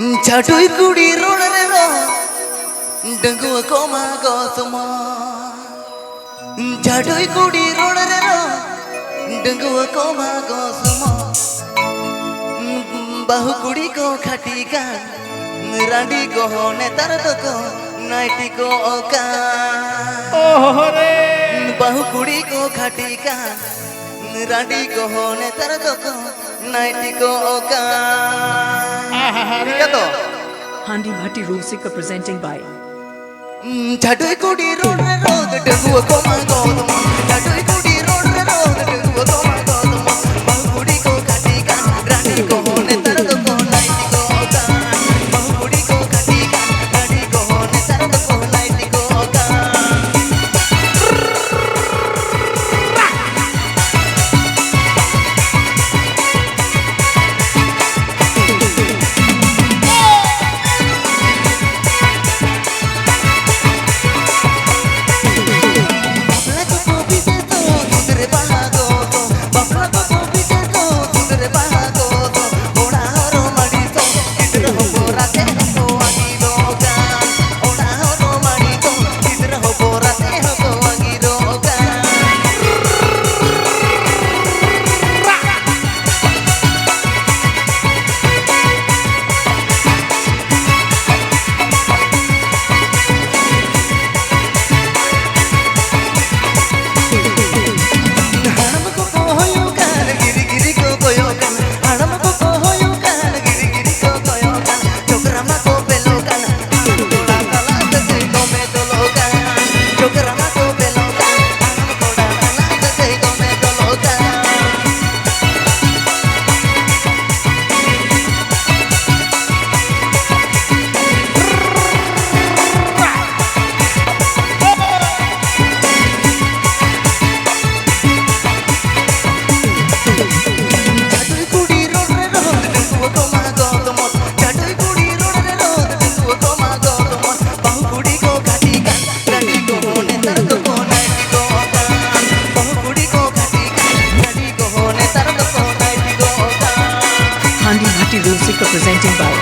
ঝাটুই কুড়ি রোড রে ডঙ্গুয়া কমা গসমা ঝাটুই কুড়ি রোড রে ডঙ্গুয়া কমা গসমা বাহু কুড়ি কো খাটি গান রাডি কো নেতার দোকো নাইটি কো অকা। ওহরে বাহু কুড়ি কো খাটি গান রাডি কো নেতার দোকো নাইটিকো তো Handi Bhatti Rosika presenting by Chadu kudi rod rod dungu ko mango Chadu presented by